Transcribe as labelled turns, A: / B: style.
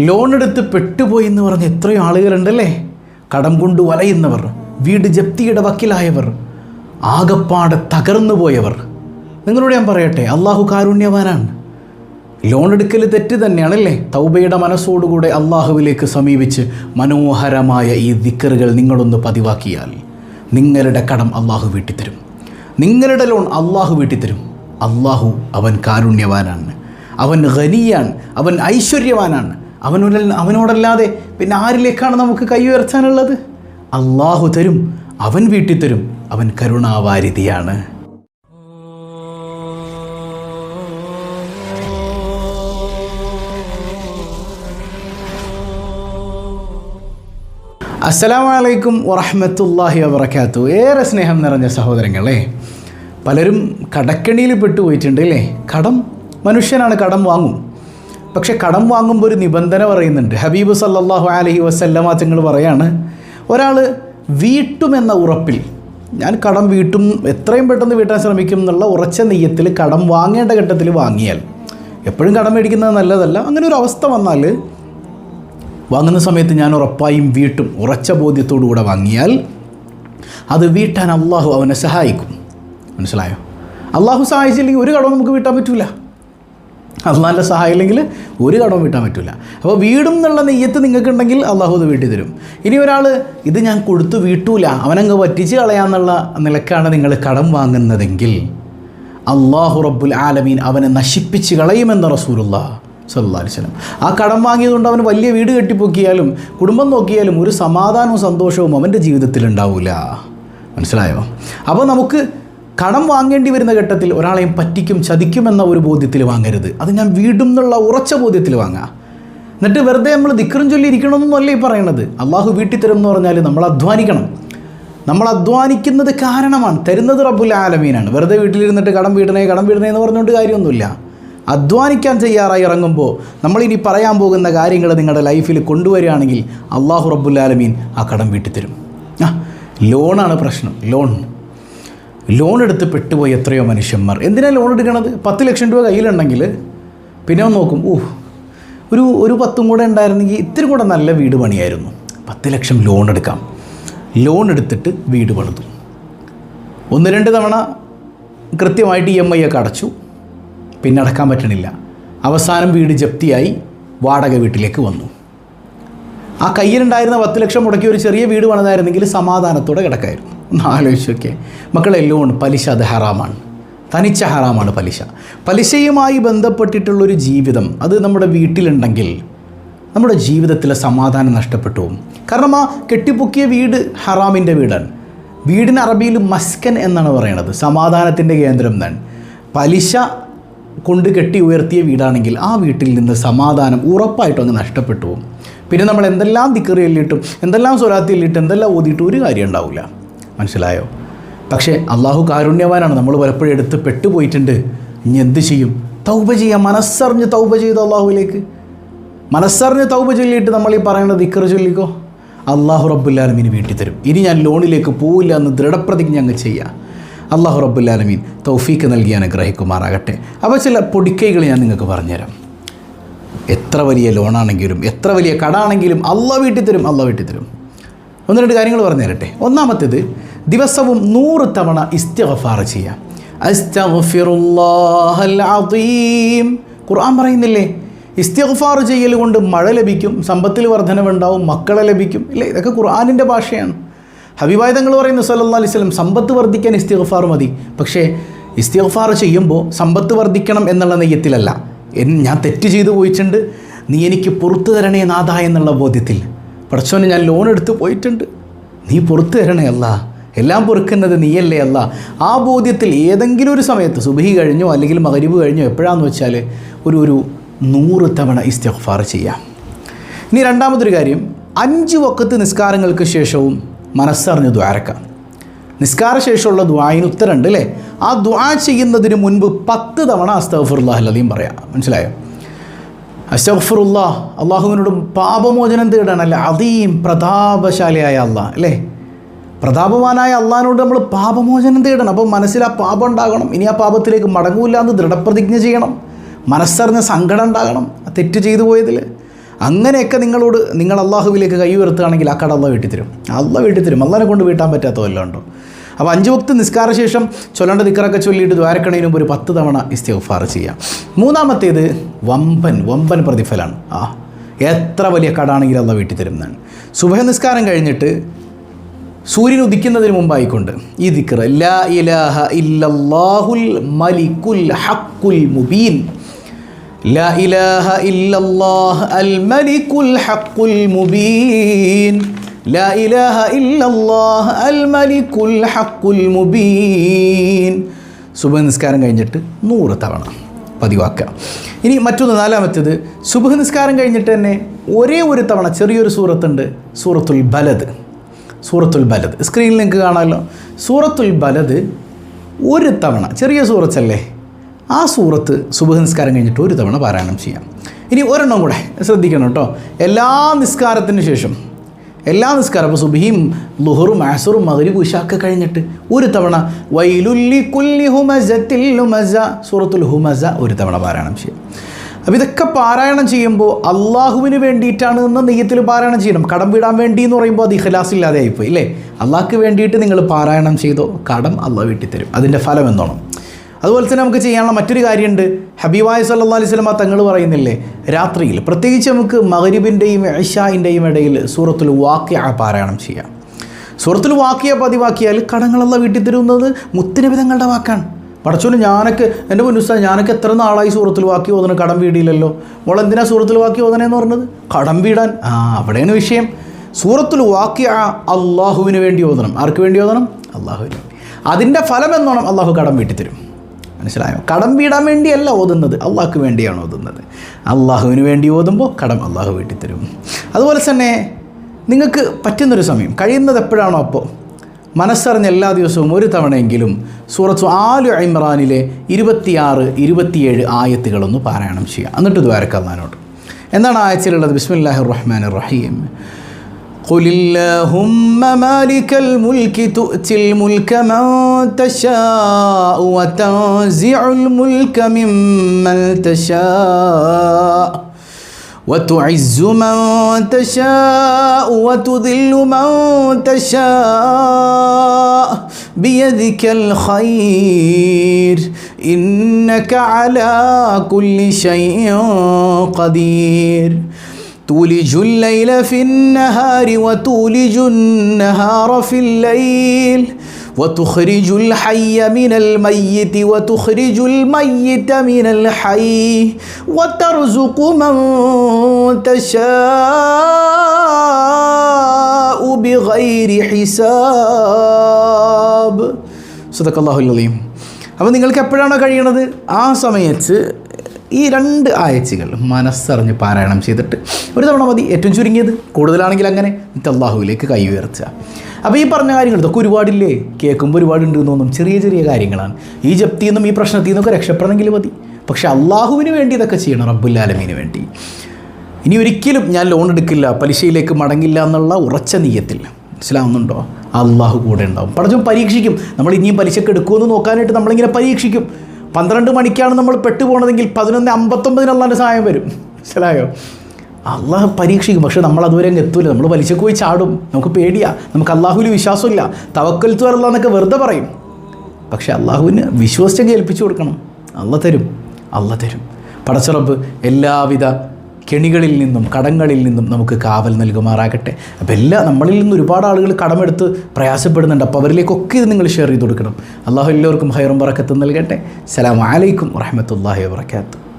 A: Loan എടുത്ത് പെട്ടുപോയി എന്ന് പറഞ്ഞ് എത്രയോ ആളുകളുണ്ടല്ലേ? കടം കൊണ്ട് വലയുന്നവർ വീട് ജപ്തിയുടെ വക്കിലായവർ ആകപ്പാടെ തകർന്നു പോയവർ. നിങ്ങളോട് ഞാൻ പറയട്ടെ അള്ളാഹു കാരുണ്യവാനാണ്. ലോൺ എടുക്കൽ തെറ്റ് തന്നെയാണല്ലേ? തൗബയുടെ മനസ്സോടുകൂടെ അള്ളാഹുവിലേക്ക് സമീപിച്ച് മനോഹരമായ ഈ ദിക്കറുകൾ നിങ്ങളൊന്ന് പതിവാക്കിയാൽ നിങ്ങളുടെ കടം അള്ളാഹു വീട്ടിത്തരും. നിങ്ങളുടെ ലോൺ അള്ളാഹു വീട്ടിത്തരും. അള്ളാഹു അവൻ കാരുണ്യവാനാണ്. അവൻ ഖനിയാണ്. അവൻ ഐശ്വര്യവാനാണ്. അവനോട് അവനോടല്ലാതെ പിന്നെ ആരിലേക്കാണ് നമുക്ക് കൈ ഉയർത്താനുള്ളത്? അള്ളാഹു തരും അവൻ വീട്ടിൽ തരും അവൻ കരുണാവാരിധിയാണ്. അസ്സലാമലൈക്കും വറഹമത്തല്ലാഹി വബർക്കാത്തു ഏറെ സ്നേഹം നിറഞ്ഞ സഹോദരങ്ങളെ പലരും കടക്കെണിയിൽ പെട്ടുപോയിട്ടുണ്ട് അല്ലേ? കടം മനുഷ്യനാണ് കടം വാങ്ങും. പക്ഷെ കടം വാങ്ങുമ്പോൾ ഒരു നിബന്ധന പറയുന്നുണ്ട്. ഹബീബ് സല്ലാഹു അലഹി വസല്ലമ തങ്ങൾ പറയാണ് ഒരാൾ വീട്ടുമെന്ന ഉറപ്പിൽ ഞാൻ കടം വീട്ടും എത്രയും പെട്ടെന്ന് വീട്ടാൻ ശ്രമിക്കും എന്നുള്ള ഉറച്ച നെയ്യത്തിൽ കടം വാങ്ങേണ്ട ഘട്ടത്തിൽ വാങ്ങിയാൽ എപ്പോഴും കടം മേടിക്കുന്നത് നല്ലതല്ല. അങ്ങനെ ഒരു അവസ്ഥ വന്നാൽ വാങ്ങുന്ന സമയത്ത് ഞാൻ ഉറപ്പായും വീട്ടും ഉറച്ച ബോധ്യത്തോടു കൂടെ വാങ്ങിയാൽ അത് വീട്ടാൻ അള്ളാഹു അവനെ സഹായിക്കും. മനസ്സിലായോ? അള്ളാഹു സഹായിച്ചില്ലെങ്കിൽ ഒരു കടവും നമുക്ക് വീട്ടാൻ പറ്റില്ല അള്ളാഹിന്റെ സഹായം ഇല്ലെങ്കിൽ ഒരു കടവും വീട്ടാൻ പറ്റില്ല അപ്പോൾ വീടും എന്നുള്ള നെയ്യത്ത് നിങ്ങൾക്കുണ്ടെങ്കിൽ അള്ളാഹു അത് വീട്ടി തരും. ഇനി ഒരാൾ ഇത് ഞാൻ കൊടുത്തു വീട്ടൂല അവനങ്ങ് പറ്റിച്ച് കളയാമെന്നുള്ള നിലക്കാണ് നിങ്ങൾ കടം വാങ്ങുന്നതെങ്കിൽ അള്ളാഹു റബ്ബുൽ ആലമീൻ അവനെ നശിപ്പിച്ച് കളയുമെന്ന് റസൂലുള്ള സല്ലാസ്ലം ആ കടം വാങ്ങിയതുകൊണ്ട് അവൻ വലിയ വീട് കെട്ടിപ്പൊക്കിയാലും കുടുംബം നോക്കിയാലും ഒരു സമാധാനവും സന്തോഷവും അവന്റെ ജീവിതത്തിൽ ഉണ്ടാവില്ല മനസ്സിലായോ? അപ്പോൾ നമുക്ക് കടം വാങ്ങേണ്ടി വരുന്ന ഘട്ടത്തിൽ ഒരാളെയും പറ്റിക്കും ചതിക്കുമെന്ന ഒരു ബോധ്യത്തിൽ വാങ്ങരുത്. അത് ഞാൻ വീടും എന്നുള്ള ഉറച്ച ബോധ്യത്തിൽ വാങ്ങാം. എന്നിട്ട് വെറുതെ നമ്മൾ ദിക്കറും ചൊല്ലി ഇരിക്കണമെന്നല്ല ഈ പറയണത്. അള്ളാഹു വീട്ടിൽ തരും എന്ന് പറഞ്ഞാൽ നമ്മൾ അധ്വാനിക്കണം. നമ്മൾ അധ്വാനിക്കുന്നത് കാരണമാണ്. തരുന്നത് റബ്ബുൽ ആലമീനാണ്. വെറുതെ വീട്ടിലിരുന്നിട്ട് കടം വീടണേ കടം വീടണേ എന്ന് പറഞ്ഞുകൊണ്ട് കാര്യമൊന്നുമില്ല. അധ്വാനിക്കാൻ തയ്യാറായി ഇറങ്ങുമ്പോൾ നമ്മളിനി പറയാൻ പോകുന്ന കാര്യങ്ങൾ നിങ്ങളുടെ ലൈഫിൽ കൊണ്ടുവരികയാണെങ്കിൽ അള്ളാഹു റബ്ബുൽ ആലമീൻ ആ കടം വീട്ടിൽ തരും. ആ ലോണാണ് പ്രശ്നം. ലോൺ. ലോൺ എടുത്ത് പെട്ടുപോയി എത്രയോ മനുഷ്യന്മാർ. എന്തിനാണ് ലോൺ എടുക്കണത്? പത്ത് ലക്ഷം രൂപ കയ്യിലുണ്ടെങ്കിൽ പിന്നെ ഒന്ന് നോക്കും ഊഹ് ഒരു ഒരു പത്തും കൂടെ ഉണ്ടായിരുന്നെങ്കിൽ ഇത്തിരി കൂടെ നല്ല വീട് പണിയായിരുന്നു. പത്ത് ലക്ഷം ലോൺ എടുക്കാം. ലോൺ എടുത്തിട്ട് വീട് പണിതു. ഒന്ന് രണ്ട് തവണ കൃത്യമായിട്ട് ഇ എം ഐ ഒക്കെ അടച്ചു. പിന്നെ അടക്കാൻ പറ്റണില്ല. അവസാനം വീട് ജപ്തിയായി വാടക വീട്ടിലേക്ക് വന്നു. ആ കയ്യിലുണ്ടായിരുന്ന പത്ത് ലക്ഷം മുടക്കി ഒരു ചെറിയ വീട് പണിതായിരുന്നെങ്കിൽ സമാധാനത്തോടെ കിടക്കായിരുന്നു. ഒന്ന് ആലോചിച്ച് മക്കളെ ലോൺ പലിശ അത് ഹറാമാണ്. തനിച്ച ഹറാമാണ് പലിശ. പലിശയുമായി ബന്ധപ്പെട്ടിട്ടുള്ളൊരു ജീവിതം അത് നമ്മുടെ വീട്ടിലുണ്ടെങ്കിൽ നമ്മുടെ ജീവിതത്തിലെ സമാധാനം നഷ്ടപ്പെട്ടു കാരണം ആ കെട്ടിപ്പൊക്കിയ വീട് ഹറാമിന്റെ വീടാണ്. വീടിന് അറബിയിൽ മസ്കൻ എന്നാണ് പറയുന്നത് സമാധാനത്തിന്റെ കേന്ദ്രം എന്നാണ്. പലിശ കൊണ്ട് കെട്ടി ഉയർത്തിയ വീടാണെങ്കിൽ ആ വീട്ടിൽ നിന്ന് സമാധാനം ഉറപ്പായിട്ടും അങ്ങ് നഷ്ടപ്പെട്ടു പിന്നെ നമ്മൾ എന്തെല്ലാം ദിക്കറി എല്ലിട്ടും എന്തെല്ലാം സ്വരാത്തി എല്ലിട്ടും എന്തെല്ലാം ഓതിയിട്ടും ഒരു കാര്യം ഉണ്ടാവില്ല. മനസ്സിലായോ? പക്ഷേ അള്ളാഹു കാരുണ്യവാനാണ്. നമ്മൾ പലപ്പോഴും എടുത്ത് പെട്ടുപോയിട്ടുണ്ട്. ഇനി എന്ത് ചെയ്യും? തൗബ ചെയ്യാം. മനസ്സറിഞ്ഞ് തൗബ ചെയ്ത് അള്ളാഹുവിലേക്ക് മനസ്സറിഞ്ഞ് തൗബ ചൊല്ലിയിട്ട് നമ്മൾ ഈ പറയുന്ന ദിക്കർ ചൊല്ലിക്കോ? അള്ളാഹു റബ്ബുല്ലാലമീൻ വീട്ടിൽ തരും. ഇനി ഞാൻ ലോണിലേക്ക് പോവില്ല എന്ന് ദൃഢപ്രതിജ്ഞ അങ്ങ് ചെയ്യാം. അള്ളാഹു റബ്ബുല്ലാലമീൻ തൗഫീക്ക് നൽകി അനുഗ്രഹിക്കുമാറാകട്ടെ. അപ്പോൾ ചില പൊടിക്കൈകൾ ഞാൻ നിങ്ങൾക്ക് പറഞ്ഞുതരാം. എത്ര വലിയ ലോണാണെങ്കിലും എത്ര വലിയ കടാണെങ്കിലും അള്ള വീട്ടിൽ തരും അള്ള വീട്ടിൽ തരും. ഒന്ന് രണ്ട് കാര്യങ്ങൾ പറഞ്ഞു തരട്ടെ ഒന്നാമത്തേത് ദിവസവും നൂറ് തവണ ഇസ്തിഗഫാർ ചെയ്യാം. അസ്തഗ്ഫിറുല്ലാഹൽ അദീം. ഖുർആൻ പറയുന്നില്ലേ? ഇസ്തിഗ്ഫാർ ചെയ്യൽ കൊണ്ട് മഴ ലഭിക്കും സമ്പത്തിൽ വർധനവുണ്ടാവും മക്കളെ ലഭിക്കും. ഇല്ലേ? ഇതൊക്കെ ഖുർആനിന്റെ ഭാഷയാണ്. ഹബീബായ തങ്ങൾ പറയുന്നു സല്ലല്ലാഹു അലൈഹി സ്വലം സമ്പത്ത് വർദ്ധിക്കാൻ ഇസ്തിഗ്ഫാർ മതി. പക്ഷേ ഇസ്തിഗ്ഫാർ ചെയ്യുമ്പോൾ സമ്പത്ത് വർദ്ധിക്കണം എന്നുള്ള നെയ്യത്തിലല്ല. ഞാൻ തെറ്റ് ചെയ്തു പോയിട്ടുണ്ട്. നീ എനിക്ക് പുറത്തു തരണേ നാഥ എന്നുള്ള ബോധ്യത്തിൽ. പഠിച്ചോനെ ഞാൻ ലോൺ എടുത്ത് പോയിട്ടുണ്ട്. നീ പുറത്തു തരണേ അല്ല എല്ലാം പൊറുക്കുന്നത് നീയല്ലേ അല്ല? ആ ബോധ്യത്തിൽ ഏതെങ്കിലും ഒരു സമയത്ത് സുബഹി കഴിഞ്ഞോ അല്ലെങ്കിൽ മകരിവ് കഴിഞ്ഞോ എപ്പോഴാണെന്ന് വെച്ചാൽ ഒരു ഒരു നൂറ് തവണ ഇസ്തിഗ്ഫാർ ചെയ്യാം. ഇനി രണ്ടാമതൊരു കാര്യം അഞ്ച് വക്കത്ത് നിസ്കാരങ്ങൾക്ക് ശേഷവും മനസ്സറിഞ്ഞ് ദ്വാരക്കാം നിസ്കാര ശേഷമുള്ള ദ്വായിന് ഉത്തരമുണ്ട് അല്ലേ ആ ദ്വാ ചെയ്യുന്നതിന് മുൻപ് പത്ത് തവണ അസ്തഫുറുല്ലാഹ് അല്ലതീം പറയാം. മനസ്സിലായോ? അസ്തഫുറുല്ല അള്ളാഹുവിനോട് പാപമോചനം തേടാനല്ല അതീം പ്രതാപശാലിയായ അള്ളാഹ് അല്ലേ പ്രതാപവാനായ അള്ളഹാനോട് നമ്മൾ പാപമോചനം തേടണം. അപ്പോൾ മനസ്സിൽ ആ പാപം ഉണ്ടാകണം. ഇനി ആ പാപത്തിലേക്ക് മടങ്ങൂല്ല എന്ന് ദൃഢപ്രതിജ്ഞ ചെയ്യണം. മനസ്സറിഞ്ഞ സങ്കടം ഉണ്ടാകണം. തെറ്റ് ചെയ്തു പോയതിൽ അങ്ങനെയൊക്കെ നിങ്ങളോട് നിങ്ങൾ അള്ളാഹുവിലേക്ക് കൈ ഉയർത്തുകയാണെങ്കിൽ ആ കട അള്ളാഹ് വീട്ടിത്തരും. അള്ളാഹ് വീട്ടിത്തരും. അള്ളാഹിനെ കൊണ്ട് വീട്ടാൻ പറ്റാത്ത വല്ലതും ഉണ്ടോ? അപ്പോൾ അഞ്ച് വക്ത് നിസ്കാര ശേഷം ചൊല്ലേണ്ട ദിക്കറൊക്കെ ചൊല്ലിയിട്ട് ദ്വാരക്കണതിന് മുമ്പ് ഒരു പത്ത് തവണ ഇസ്തിഗ്ഫാർ ചെയ്യാം. മൂന്നാമത്തേത് വമ്പൻ. വമ്പൻ പ്രതിഫലമാണ്. ആ എത്ര വലിയ കടാണെങ്കിലും അള്ള വീട്ടിൽ തരുന്നതാണ് സുബഹ നിസ്കാരം കഴിഞ്ഞിട്ട് സൂര്യൻ ഉദിക്കുന്നതിന് മുമ്പായിക്കൊണ്ട് ഈ ദിക്ർ ലാ ഇലാഹ ഇല്ലല്ലാഹുൽ മലിക്കുൽ ഹക്കുൽ മുബീൻ. ലാ ഇലാഹ ഇല്ലല്ലാഹ് അൽ മലിക്കുൽ ഹക്കുൽ മുബീൻ. ലാ ഇലാഹ ഇല്ലല്ലാഹ് അൽ മലിക്കുൽ ഹക്കുൽ മുബീൻ. സുബഹ നിസ്കാരം കഴിഞ്ഞിട്ട് നൂറ് തവണ പതിവാക്കുക. ഇനി മറ്റൊന്ന് നാലാമത്തേത് സുബഹ നിസ്കാരം കഴിഞ്ഞിട്ട് തന്നെ ഒരേ ഒരു തവണ ചെറിയൊരു സൂറത്തുണ്ട് സൂറത്തുൽ ബലദ്. സൂറത്തുൽ ബലദ്. സ്ക്രീനിൽ നിങ്ങൾക്ക് കാണാമല്ലോ സൂറത്തുൽ ബലദ് ഒരു തവണ ചെറിയ സൂറത്തല്ലേ? ആ സൂറത്ത് സുബഹ നിസ്കാരം കഴിഞ്ഞിട്ട് ഒരു തവണ പാരായണം ചെയ്യാം. ഇനി ഒരെണ്ണം കൂടെ ശ്രദ്ധിക്കണം കേട്ടോ. എല്ലാ നിസ്കാരത്തിന് ശേഷം എല്ലാ നിസ്കാരം അപ്പോൾ സുബഹിയും ലുഹറും ആസുറും മകരി ഉഷാക്ക് കഴിഞ്ഞിട്ട് ഒരു തവണ വൈലുല്ലി കുല്ലി ഹുമസ സൂറത്തുൽ ഹുമസ ഒരു തവണ പാരായണം ചെയ്യാം. അപ്പോൾ ഇതൊക്കെ പാരായണം ചെയ്യുമ്പോൾ അള്ളാഹുവിന് വേണ്ടിയിട്ടാണ് എന്ന നെയ്യത്തിൽ പാരായണം ചെയ്യണം. കടം വിടാൻ വേണ്ടി എന്ന് പറയുമ്പോൾ അത് ഇഖലാസ് ഇല്ലാതെ ആയിപ്പോയി ഇല്ലേ? അള്ളാഹ്ക്ക് വേണ്ടിയിട്ട് നിങ്ങൾ പാരായണം ചെയ്തോ കടം അള്ളാഹ് വീട്ടിൽ തരും അതിന്റെ ഫലം എന്നോണം. അതുപോലെ തന്നെ നമുക്ക് ചെയ്യാനുള്ള മറ്റൊരു കാര്യമുണ്ട്. ഹബീബായ സല്ലാ അലൈഹി സ്വലമ തങ്ങൾ പറയുന്നില്ലേ രാത്രിയിൽ പ്രത്യേകിച്ച് നമുക്ക് മഹരിബിന്റെയും ഇഷായിന്റെയും ഇടയിൽ സൂറത്തുൽ വാക്യ പാരായണം ചെയ്യാം. സൂറത്തുൽ വാക്യ പതിവാക്കിയാൽ കടങ്ങളെല്ലാം വീട്ടിൽ തരുന്നത് മുത്തിനബി തങ്ങളുടെ വാക്കാണ്. പടച്ചോന് ഞാനൊക്കെ എന്റെ മുന്നുസ്താ ഞാനൊക്കെ എത്ര നാളായി സൂറത്തിൽ വാക്കി ഓതണം കടം വീടിയില്ലല്ലോ? മോൾ എന്തിനാ സൂറത്തിൽ വാക്കി എന്ന് പറഞ്ഞത്? കടം വീടാൻ. ആ അവിടെയാണ് വിഷയം. സൂറത്തിൽ വാക്യ അള്ളാഹുവിന് വേണ്ടി ഓതണം. ആർക്ക് വേണ്ടി ഓതണം? അള്ളാഹുവിന് അതിന്റെ ഫലം എന്നോണം അള്ളാഹു കടം വീട്ടി തരും മനസ്സിലായോ? കടം വീടാൻ വേണ്ടിയല്ല ഓതുന്നത്. അള്ളാഹ്ക്ക് വേണ്ടിയാണ് ഓതുന്നത്. അള്ളാഹുവിന് വേണ്ടി ഓതുമ്പോൾ കടം അള്ളാഹു വീട്ടിത്തരും. അതുപോലെ തന്നെ നിങ്ങൾക്ക് പറ്റുന്നൊരു സമയം. കഴിയുന്നത് എപ്പോഴാണോ അപ്പോൾ? മനസ്സറിഞ്ഞ എല്ലാ ദിവസവും ഒരു തവണയെങ്കിലും സൂറത്ത് ആലു ഇമ്രാനിലെ ഇരുപത്തിയാറ് ഇരുപത്തിയേഴ് ആയത്തുകളൊന്ന് പാരായണം ചെയ്യുക എന്നിട്ട് ദ്വാരക്കല്ലാനോട്ട് എന്താണ് ആയച്ചിലുള്ളത് ബിസ്മില്ലാഹിർ റഹ്മാൻ റഹീം قل اللهم مالك الملك تؤتي الملك من تشاء وتنزع الملك ممن تشاء وتعز من تشاء وتذل من تشاء بيدك الخير. إنك على كل شيء قدير. تولج الليل في النهار وتولج النهار في الليل. وتخرج الحي من الميت وتخرج الميت من الحي وترزق من تشاء بغير حساب صدق الله العظيم അപ്പോൾ നിങ്ങൾക്ക് എപ്പോഴാണോ കഴിയണത് ആ സമയത്ത് ഈ രണ്ട് ആഴ്ചകൾ മനസ്സറിഞ്ഞ് പാരായണം ചെയ്തിട്ട് ഒരു തവണ മതി ഏറ്റവും ചുരുങ്ങിയത് കൂടുതലാണെങ്കിൽ അങ്ങനെ എന്നിട്ട് അള്ളാഹുവിലേക്ക് കൈ ഉയർത്തുക അപ്പോൾ ഈ പറഞ്ഞ കാര്യങ്ങൾ ഇതൊക്കെ ഒരുപാടില്ലേ? കേൾക്കുമ്പോൾ ഒരുപാടുണ്ട് എന്ന് തോന്നും. ചെറിയ ചെറിയ കാര്യങ്ങളാണ്. ഈ ജപ്തിയിൽ നിന്നും ഈ പ്രശ്നത്തിൽ നിന്നൊക്കെ രക്ഷപ്പെടണമെങ്കിൽ മതി. പക്ഷെ അള്ളാഹുവിന് വേണ്ടി ഇതൊക്കെ ചെയ്യണം റബ്ബുല്ലാലമീന് വേണ്ടി. ഇനി ഒരിക്കലും ഞാൻ ലോൺ എടുക്കില്ല പലിശയിലേക്ക് മടങ്ങില്ല എന്നുള്ള ഉറച്ച നീയത്തിൽ മനസ്സിലാവുന്നുണ്ടോ അള്ളാഹു കൂടെ ഉണ്ടാവും. പടച്ചും പരീക്ഷിക്കും. നമ്മൾ ഇനിയും പലിശക്ക് എടുക്കുമെന്ന് നോക്കാനായിട്ട് നമ്മളിങ്ങനെ പരീക്ഷിക്കും. പന്ത്രണ്ട് മണിക്കാണ് നമ്മൾ പെട്ടുപോകണതെങ്കിൽ പതിനൊന്ന് അമ്പത്തൊമ്പതിന് അള്ളാന്റെ സഹായം വരും. മനസ്സിലായോ? അള്ളാഹ് പരീക്ഷിക്കും പക്ഷെ നമ്മൾ അതുവരെ അങ്ങ് എത്തൂല. നമ്മൾ പലിശക്ക് പോയി ചാടും. നമുക്ക് പേടിയാ. നമുക്ക് അള്ളാഹുവിൽ വിശ്വാസമില്ല. തവക്കൽ തുറല്ല എന്നൊക്കെ വെറുതെ പറയും. പക്ഷെ അള്ളാഹുവിന് വിശ്വസിച്ചെങ്കിൽ ഏൽപ്പിച്ചു കൊടുക്കണം. അള്ള തരും. അള്ള തരും. പടച്ചറബ് എല്ലാവിധ കെണികളിൽ നിന്നും കടങ്ങളിൽ നിന്നും നമുക്ക് കാവൽ നൽകുമാറാകട്ടെ. അപ്പോൾ എല്ലാ നമ്മളിൽ നിന്ന് ഒരുപാട് ആളുകൾ കടമെടുത്ത് പ്രയാസപ്പെടുന്നുണ്ട്. അപ്പോൾ അവരിലേക്കൊക്കെ ഇത് നിങ്ങൾ ഷെയർ ചെയ്ത് കൊടുക്കണം. അള്ളാഹു എല്ലാവർക്കും ഹൈറും പറക്കത്തും നൽകട്ടെ. സലാം അലൈക്കും വറഹമത്തല്ലാഹി വാബർക്കാത്തു